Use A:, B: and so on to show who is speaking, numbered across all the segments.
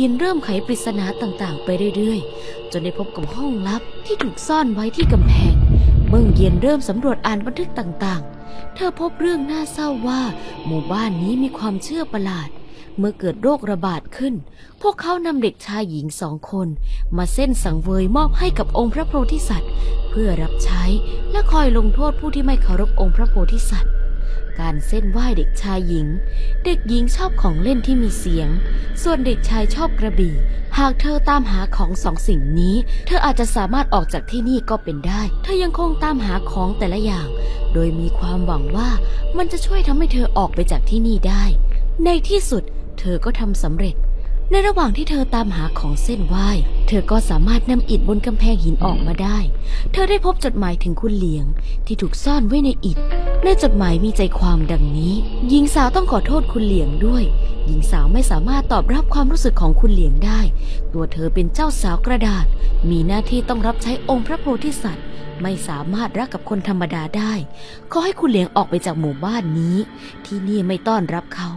A: ยินเริ่มไขปริศนาต่างๆ ไปเรื่อยๆ จนได้พบกับห้องลับที่ถูกซ่อนไว้ที่กำแพง เมื่อเย็นเริ่มสำรวจอ่านบันทึกต่างๆ เธอพบเรื่องน่าเศร้าว่าหมู่บ้านนี้มีความเชื่อประหลาด เมื่อเกิดโรคระบาดขึ้น พวกเขานำเด็กชายหญิงสองคน มาเส้นสังเวยมอบให้กับองค์พระโพธิสัตว์ เพื่อรับใช้และคอยลงโทษผู้ที่ไม่เคารพองค์พระโพธิสัตว์ การเส้นไหว้เด็กชายหญิง เด็กหญิงชอบของเล่นที่มีเสียง ส่วนเด็กชายชอบกระบี่ หากเธอตามหาของสองสิ่งนี้ เธออาจจะสามารถออกจากที่นี่ก็เป็นได้ เธอยังคงตามหาของแต่ละอย่าง โดยมีความหวังว่ามันจะช่วยทำให้เธอออกไปจากที่นี่ได้ ในที่สุด เธอก็ทำสำเร็จในระหว่างที่เธอตามหาของเส้นไหว้ เธอก็สามารถนำอิฐบนกำแพงหินออกมาได้ เธอได้พบจดหมายถึงคุณเหลียงที่ถูกซ่อนไว้ในอิฐ ในจดหมายมีใจความดังนี้ หญิงสาวต้องขอโทษคุณเหลียงด้วย หญิงสาวไม่สามารถตอบรับความรู้สึกของคุณเหลียงได้ ตัวเธอเป็นเจ้าสาวกระดาษ มีหน้าที่ต้องรับใช้องค์พระโพธิสัตว์ ไม่สามารถรักกับคนธรรมดาได้ ขอให้คุณเหลียงออกไปจากหมู่บ้านนี้ ที่นี่ไม่ต้อนรับเขา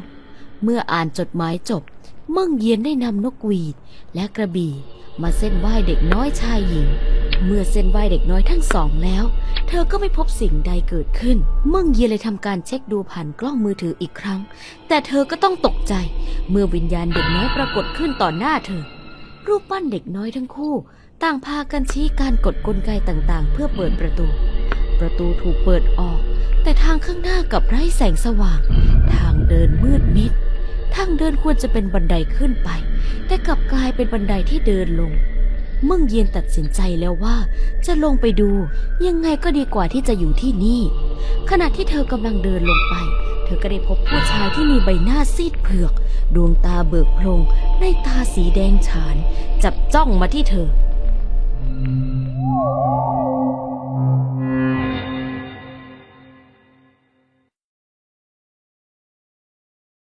A: เมื่ออ่านจดหมายจบ เมิ่งเยียนได้นำนกหวีดและกระบี่ มาเส้นไหว้เด็กน้อยชายหญิง เมื่อเส้นไหวเด็กน้อยทั้งสองแล้ว เธอก็ไม่พบสิ่งใดเกิดขึ้น เมิ่งเยียเลยทำการเช็คดูผ่านกล้องมือถืออีกครั้ง แต่เธอก็ต้องตกใจ เมื่อวิญญาณเด็กน้อยปรากฏขึ้นต่อหน้าเธอ รูปปั้นเด็กน้อยทั้งคู่ ต่างพากันชี้การกดกลไกต่างๆ เพื่อเปิดประตู ประตูถูกเปิดออก แต่ทางข้างหน้ากลับไร้แสงสว่าง ทางเดินมืดมิดทางเดินควรจะเป็นบันไดขึ้นไป แต่กลับกลายเป็นบันไดที่เดินลง เมื่งเย็นตัดสินใจแล้วว่า จะลงไปดูยังไงก็ดีกว่าที่จะอยู่ที่นี่ ขณะที่เธอกำลังเดินลงไป เธอก็ได้พบผู้ชายที่มีใบหน้าซีดเผือก ดวงตาเบิกโพลงในตาสีแดงฉาน จับจ้องมาที่เธอ